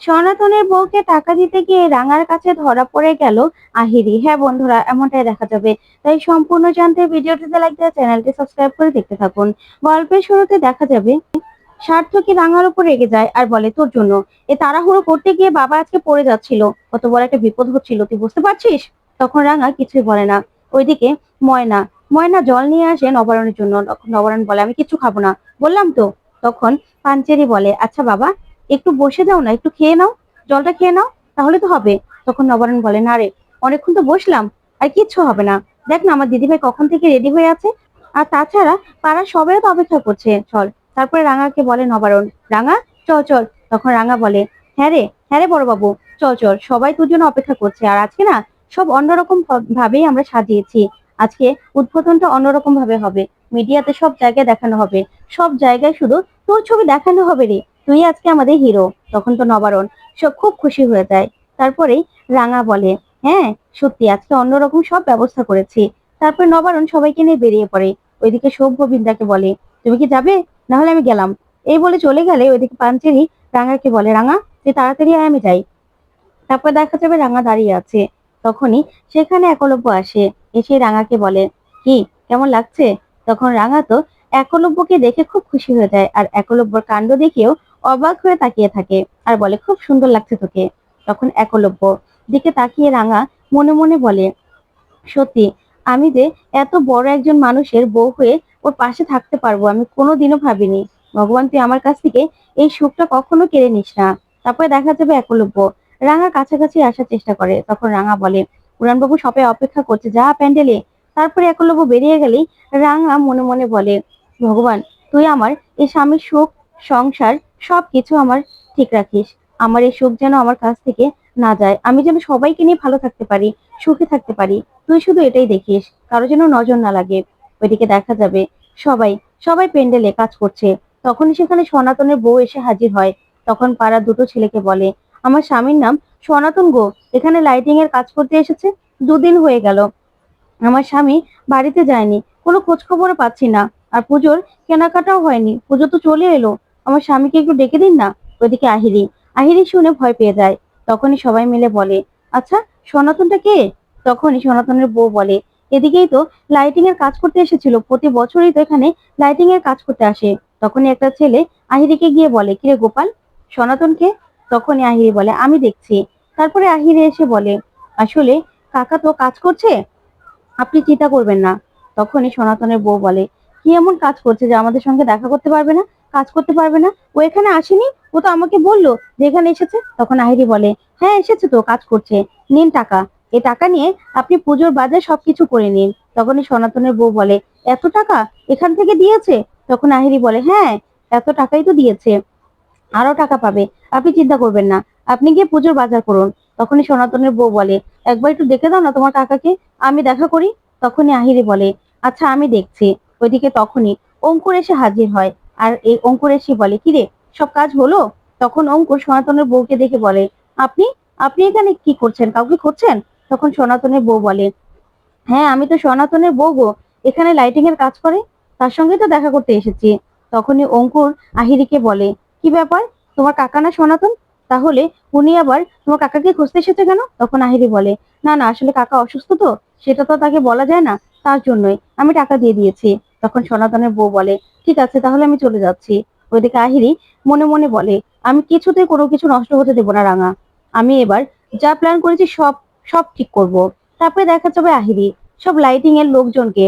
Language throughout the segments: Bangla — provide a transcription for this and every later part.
সনাতনের বউকে টাকা দিতে গিয়ে রাঙার কাছে ধরা পড়ে গেল আহিরি। হ্যাঁ বন্ধুরা, এমনটাই দেখা যাবে। তাই সম্পূর্ণ জানতে ভিডিওটিতে লাইক দিয়ে চ্যানেলটি সাবস্ক্রাইব করে দেখতে থাকুন। গল্পের শুরুতে দেখা যাবে সার্থকী রাঙার উপর রেগে যায় আর বলে, তোর জন্য। এ তাড়াহুড়ো করতে গিয়ে বাবা আজকে পড়ে যাচ্ছিল। কত বড় একটা বিপদ হচ্ছিল, তুই বুঝতে পারছিস? তখন রাঙা কিছুই বলে না। ওইদিকে ময়না ময়না জল নিয়ে আসে নবরণের জন্য। নবরণ বলে, আমি কিছু খাব না। বললাম তো। তখন পাঞ্চেরি বলে আচ্ছা বাবা একটু বসে যাও না, একটু খেয়ে নাও, জলটা খেয়ে নাও, তাহলে তো হবে। তখন নবরণ বলে, না রে, অনেকক্ষণ তো বসলাম, আর কিচ্ছু হবে না। দেখ না, আমার দিদিভাই কখন থেকে রেডি হয়ে আছে। আর তাছাড়া পাড়ার সবাই তো অপেক্ষা করছে, চল। তারপরে রাঙাকে বলে নবারণ, রাঙা, চল চল। তখন রাঙা বলে হ্যাঁ রে হ্যাঁ রে বড়বাবু, চল চল, সবাই তোর জন্য অপেক্ষা করছে। আর আজকে না, সব অন্যরকম ভাবেই আমরা সাজিয়েছি। আজকে উদ্বোধনটা অন্যরকম ভাবে হবে। মিডিয়াতে সব জায়গায় দেখানো হবে। সব জায়গায় শুধু তোর ছবি দেখানো হবে রে। তুই আজকে আমাদের হিরো তখন তো নবারণ, সব খুব খুশি হয়ে যায়। তারপরেই রাঙা বলে হ্যাঁ সত্যি আজকে অন্যরকম সব ব্যবস্থা করেছি। তারপর নবারণ সবাইকে নিয়ে বেরিয়ে পড়ে। ওইদিকে সভ্য বিন্দাকে বলে, তুমি কি যাবে? না হলে আমি গেলাম। এই বলে চলে গেলে ওইদিকে পাঞ্চেরি রাঙাকে বলে, রাঙা, তুই তাড়াতাড়ি আয়, আমি যাই। তারপর দেখা যাবে রাঙা দাঁড়িয়ে আছে। তখনই সেখানে একলব্য আসে, এসে রাঙাকে বলে, কি, কেমন লাগছে? তখন রাঙা তো একলব্যকে দেখে খুব খুশি হয়ে যায়, আর একলব্যর কাণ্ড দেখেও অবাক হয়ে তাকিয়ে থাকে আর বলে, খুব সুন্দর লাগছে তোকে। তখন একলব্য দিকে তাকিয়ে রাঙা মনে মনে বলে, সত্যি, আমি যে এত বড় একজন মানুষের বউ হয়ে ওর পাশে থাকতে পারব, আমি কোনোদিনও ভাবিনি। ভগবান, তুই আমার কাছ থেকে এই সুখটা কখনো কেড়ে নিস না। তারপরে দেখা যাবে একলব্য রাঙার কাছাকাছি আসার চেষ্টা করে। তখন রাঙা বলে উড়ানবাবু সবাই অপেক্ষা করছে, যা প্যান্ডেলে। তারপরে একলব্য বেরিয়ে গেলেই রাঙা মনে মনে বলে, ভগবান, তুই আমার এই স্বামীর সুখ, সংসার সবকিছু আমার ঠিক রাখিস। আমার এই সুখ যেন আমার কাছ থেকে না যায়। আমি যেন সবাইকে নিয়ে ভালো থাকতে পারি, সুখে থাকতে পারি। তুই শুধু এটাই দেখিস, কারও যেন নজর না লাগে। ওইদিকে দেখা যাবে সবাই সবাই পেন্ডেলে কাজ করছে। তখনই সেখানে সনাতনের বউ এসে হাজির হয়। তখন পাড়ার দুটো ছেলেকে বলে, আমার স্বামীর নাম সনাতন গো। এখানে লাইটিং এর কাজ করতে এসেছে। দুদিন হয়ে গেল। আমার স্বামী বাড়িতে যায়নি। কোনো খোঁজ খবরও পাচ্ছি না। আর পুজোর কেনাকাটাও হয়নি। পুজো তো চলে এলো। আমার স্বামীকে একটু ডেকে দিন না? ওইদিকে আহিরি। আহিরি শুনে ভয় পেয়ে যায়। তখনই সবাই মিলে বলে আচ্ছা সনাতনটা কে? তখনই সনাতনের বউ বলে, এদিকেই তো লাইটিং এর কাজ করতে এসেছিল। প্রতি বছরই তো এখানে লাইটিং এর কাজ করতে আসে। তখনই একটা ছেলে আহিরিকে গিয়ে বলে, কিরে গোপাল সনাতনকে তখনই আহিরি বলে, আমি দেখছি। তারপরে আহিরি এসে বলে, আসলে কাকা তো কাজ করছে? আপনি চিন্তা করবেন না। তখনই সনাতনের বউ বলে, কি এমন কাজ করছে যে আমাদের সঙ্গে দেখা করতে পারবে না? কাজ করতে পারবে না। ও এখানে আসেনি। ও তো আমাকে বলল যে এখানে এসেছে। তখন আহিরি বলে হ্যাঁ এসেছে তো, কাজ করছে। নিন টাকা। এ টাকা নিয়ে আপনি পুজোর বাজার সবকিছু করে নিন। তখনই সনাতনের বউ বলে, এত টাকা এখান থেকে দিয়েছে? তখন আহিরি বলে হ্যাঁ এত টাকাই তো দিয়েছে। আরও টাকা পাবে। আপনি চিন্তা করবেন না। আপনি গিয়ে পুজোর বাজার করুন। তখনই সনাতনের বউ বলে, একবার একটু দেখে দাও না তোমার কাকাকে আমি দেখা করি। তখনই আহিরি বলে আচ্ছা আমি দেখছি। ওইদিকে তখনই অঙ্কুর এসে হাজির হয়। আর এই অঙ্কুর এসে বলে, কিরে, সব কাজ হলো? তখন অঙ্কুর সনাতনের বউকে দেখে বলে, আপনি আপনি এখানে কি করছেন? কাউকে করছেন তখন সনাতনের বউ বলে হ্যাঁ আমি তো সনাতনের বউ গো। এখানে লাইটিং এর কাজ করে, তার সঙ্গে তো দেখা করতে এসেছি। তখনই অঙ্কুর আহিরিকে বলে, কি ব্যাপার? তোমার কাকা না সনাতন? তাহলে উনি আবার তোমার কাকাকে খুঁজতে এসেছে কেন? তখন আহিরি বলে, না না, আসলে কাকা অসুস্থ তো, সেটা তো তাকে বলা যায় না। তার জন্যই আমি টাকা দিয়ে দিয়েছি। তখন সনাতনের বউ বলে, ঠিক আছে, তাহলে আমি চলে যাচ্ছি। ওইদিকে আহিরি মনে মনে বলে, আমি কিছুতেই কোনো কিছু নষ্ট হতে দেবো না, রাঙা। আমি এবার যা প্ল্যান করেছি সব সব ঠিক করব। তারপরে দেখা যাবে আহিরি, সব লাইটিং এর লোকজনকে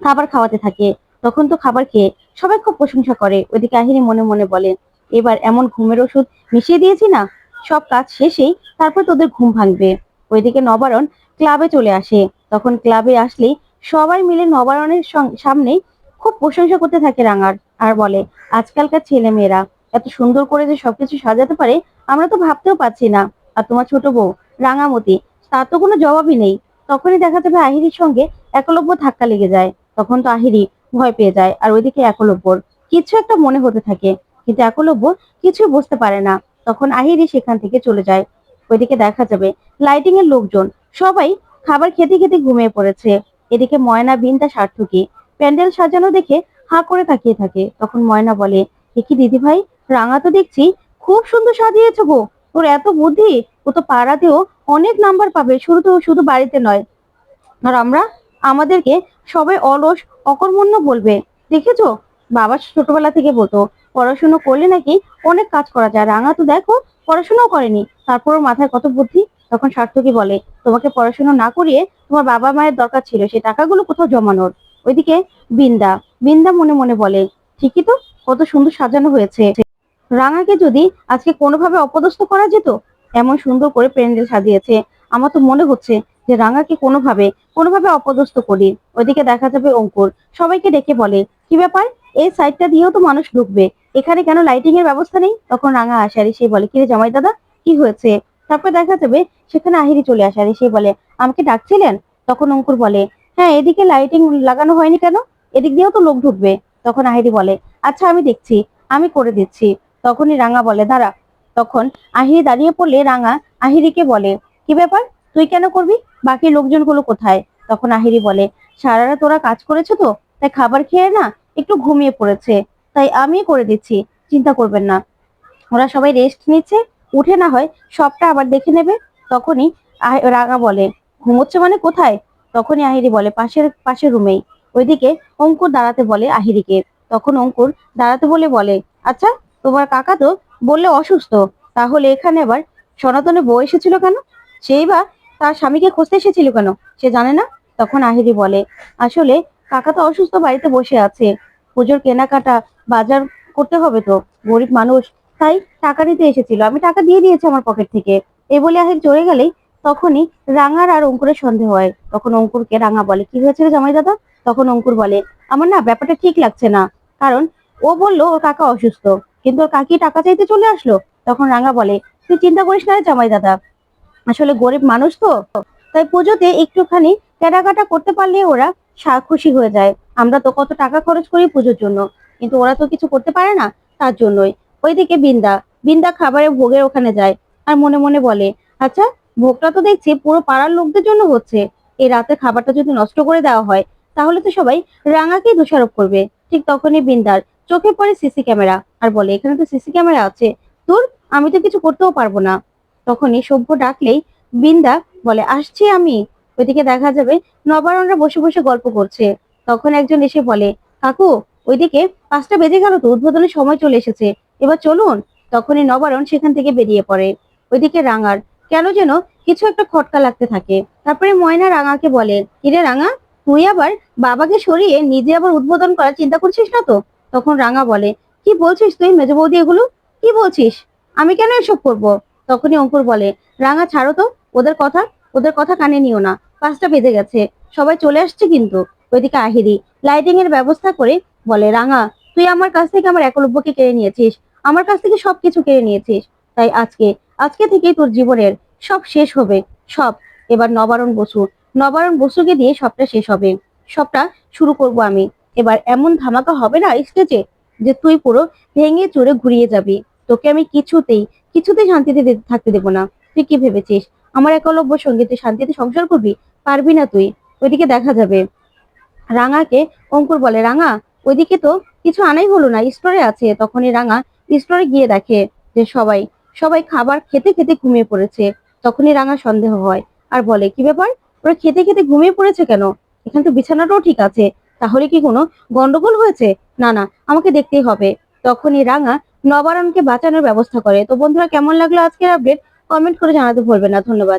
খাবার খাওয়াতে থাকে। তখন তো খাবার খেয়ে সবাই খুব প্রশংসা করে। ওইদিকে আহিরি মনে মনে বলে, এবার এমন ঘুমের ওষুধ মিশিয়ে দিয়েছি না? সব কাজ শেষেই তারপর তোদের ঘুম ভাঙবে। ওইদিকে নবারণ ক্লাবে চলে আসে। তখন ক্লাবে আসলেই সবাই মিলে নবারণের সং- সামনেই খুব প্রশংসা করতে থাকে রাঙার, আর বলে, আজকালকার ছেলে মেয়েরা এত সুন্দর করে যে সবকিছু সাজাতে পারে, আমরা তো ভাবতেও পারছি না। আর তোমার ছোট বউ, রাঙামতি, তার তো কোনো জবাবই নেই। তখনই দেখা যাবে আহিরির সঙ্গে একলব্য ধাক্কা লেগে যায়। তখন তো আহিরি ভয় পেয়ে যায়, আর ওইদিকে একলব্যর কিছু একটা মনে হতে থাকে। কিন্তু একলব্য কিছুই বুঝতে পারে না। তখন আহিরি সেখান থেকে চলে যায়। ওইদিকে দেখা যাবে লাইটিং এর লোকজন সবাই খাবার খেতে খেতে ঘুমিয়ে পড়েছে। এদিকে ময়না বিনতা সার্থকী প্যান্ডেল সাজানো দেখে হা করে তাকিয়ে থাকে। তখন ময়না বলে কি দিদি ভাই রাঙা তো দেখছি। খুব সুন্দর সাজিয়েছো গো। ওর এত বুদ্ধি। ও তো পাড়াতেও অনেক নাম্বার পাবে। শুধু তো, শুধু বাড়িতে নয়। আর আমরা আমাদেরকে সবাই অলস, অকর্মণ্য বলবে। দেখেছ? বাবা ছোটবেলা থেকে বলতো, পড়াশুনো করলে নাকি অনেক কাজ করা যায়। রাঙা তো দেখো, পড়াশোনাও করেনি। তারপর মাথায় কত বুদ্ধি। তখন সার্থকী বলে, তোমাকে পড়াশোনা না করিয়ে তোমার বাবা মায়ের দরকার ছিল, সেই টাকাগুলো কোথাও জমানোর? ওইদিকে বিন্দা বিন্দা মনে মনে বলে, ঠিকই তো, কত সুন্দর সাজানো হয়েছে। রাঙাকে যদি আজকে কোনোভাবে অপদস্থ করা যেত, এমন সুন্দর করে প্যান্ডেল সাজিয়েছে। আমার তো মনে হচ্ছে যে রাঙাকে কোনোভাবে কোনোভাবে অপদস্থ করি। ওইদিকে দেখা যাবে অঙ্কুর, সবাইকে ডেকে বলে, কি ব্যাপার? এই সাইডটা দিয়েও তো মানুষ ঢুকবে। এখানে কেন লাইটিং এর ব্যবস্থা নেই? তখন রাঙা আসে আর সে বলে কিরে জামাই দাদা, কি হয়েছে? তারপর দেখা যাবে সেখানে আহিরি চলে আসে আর সে বলে, আমাকে ডাকছিলেন? তখন অঙ্কুর বলে হ্যাঁ এদিকে লাইটিং লাগানো হয়নি কেন? এদিক দিয়েও তো লোক ঢুকবে। তখন আহিরি বলে আচ্ছা আমি দেখছি, আমি করে দিচ্ছি। তখনই রাঙা বলে, দাঁড়া। তখন আহিরি দাঁড়িয়ে পড়লে রাঙা আহিরিকে বলে, কি ব্যাপার? তুই কেন করবি? বাকি লোকজনগুলো কোথায়? তখন আহিরি বলে, সারারা তোরা কাজ করেছে তো? তাই খাবার খেয়ে না একটু ঘুমিয়ে পড়েছে। তাই আমি করে দিচ্ছি, চিন্তা করবেন না। ওরা সবাই রেস্ট নিচ্ছে। উঠে না হয় সবটা আবার দেখে নেবে, তখনই রাঙা বলে, ঘুমোচ্ছে মানে কোথায়? তখনই আহিরি বলে, পাশের পাশের রুমেই ওইদিকে অঙ্কুর দাঁড়াতে বলে আহিরিকে। তখন অঙ্কুর দাঁড়াতে বলে বলে আচ্ছা তোমার কাকা তো বললে অসুস্থ, তাহলে এখানে আবার সনাতনে বউ এসেছিল কেন? সেই বা তার স্বামীকে খুঁজতে এসেছিল কেন? সে জানে না? তখন আহিরি বলে, আসলে কাকা তো অসুস্থ বাড়িতে বসে আছে। পুজোর কেনাকাটা বাজার করতে হবে তো, গরিব মানুষ তাই টাকা নিতে এসেছিল। আমি টাকা দিয়ে দিয়েছি আমার পকেট থেকে। এ বলে আহির চলে গেলেই তখনই রাঙার আর অঙ্কুরের সন্দেহ হয়। তখন অঙ্কুরকে রাঙা বলে, কি হয়েছিল জামাই দাদা? তখন অঙ্কুর বলে, আমার না ব্যাপারটা ঠিক লাগছে না। কারণ ও বলল ওর কাকা অসুস্থ, কিন্তু ওর কাকি টাকা চাইতে চলে আসলো। তখন রাঙা বলে, তুই চিন্তা করিস না জামাই দাদা। আসলে গরিব মানুষ তো। তাই পুজোতে একটুখানি কেনাকাটা করতে পারলে ওরা খুশি হয়ে যায়। আমরা তো কত টাকা খরচ করি পুজোর জন্য। কিন্তু ওরা তো কিছু করতে পারে না তার জন্যই। ওইদিকে বিন্দা বিন্দা খাবারে ভোগের ওখানে যায় আর মনে মনে বলে আচ্ছা ভোগটা তো দেখছি পুরো পাড়ার লোকদের জন্য হচ্ছে। এই রাতে খাবারটা যদি নষ্ট করে দেওয়া হয়, তাহলে তো সবাই রাঙাকেই দোষারোপ করবে। ঠিক তখনই বিন্দার চোখে পড়ে সিসি ক্যামেরা আর বলে, এখানে তো সিসি ক্যামেরা আছে। তোর আমি তো কিছু করতেও পারব না। তখনই সভ্য ডাকলেই বিন্দা বলে, আসছি আমি। ওইদিকে দেখা যাবে নবারণরা বসে বসে গল্প করছে। তখন একজন এসে বলে, কাকু, ওইদিকে পাঁচটা বেজে গেল তো, উদ্বোধনের সময় চলে এসেছে। এবার চলুন, তখনই নবারণ সেখান থেকে বেরিয়ে পড়ে। ওইদিকে রাঙার, কেন যেন কিছু একটা খটকা লাগতে থাকে। তারপরে ময়না রাঙাকে বলে, কিরে রাঙা, তুই আবার বাবাকে সরিয়ে নিজে আবার উদ্বোধন করার চিন্তা করছিস না তো? তখন রাঙা বলে, কি বলছিস তুই মেজ বৌদি এগুলো? কি বলছিস? আমি কেন এসব করব? তখনই অঙ্কুর বলে, রাঙা ছাড়ো তো, ওদের কথা ওদের কথা কানে নিও না, পাঁচটা বেজে গেছে, সবাই চলে আসছে কিন্তু। ওইদিকে আহিরি লাইটিং এর ব্যবস্থা করে বলে, রাঙা, তুই আমার কাছ থেকে আমার একলব্যকে কেড়ে নিয়েছিস আমার কাছ থেকে সবকিছু কেড়ে নিয়েছিস। তাই আজকে আজকে থেকেই তোর জীবনের সব শেষ হবে। সব। এবার নবারণ বসু নবারণ বসুকে দিয়ে সবটা শেষ হবে। সবটা শুরু করব আমি। এবার এমন ধামাকা হবে না স্টেজে যে তুই পুরো ভেঙে চড়ে ঘুরিয়ে যাবি। তোকে আমি কিছুতেই কিছুতেই শান্তিতে থাকতে দেবো না। তুই কি ভেবেছিস? আমার একলব্য সঙ্গে তুই শান্তিতে সংসার করবি? পারবি না তুই। ওইদিকে দেখা যাবে। রাঙাকে অঙ্কুর বলে, রাঙা, ওইদিকে তো কিছু আনাই হলো না। স্টোরে আছে। তখনই রাঙা স্টোরে গিয়ে দেখে যে সবাই সবাই খাবার খেতে খেতে ঘুমিয়ে পড়েছে। তখনই রাঙা সন্দেহ হয়। আর বলে, কি ব্যাপার? ওরা খেতে খেতে ঘুমিয়ে পড়েছে কেন? এখানে তো বিছানাটাও ঠিক আছে। তাহলে কি কোনো গন্ডগোল হয়েছে? না না, আমাকে দেখতেই হবে। তখনই রাঙা নবারণকে বাঁচানোর ব্যবস্থা করে। তো বন্ধুরা, কেমন লাগল আজকের আপডেট কমেন্ট করে জানাতে ভুলবেন না। ধন্যবাদ।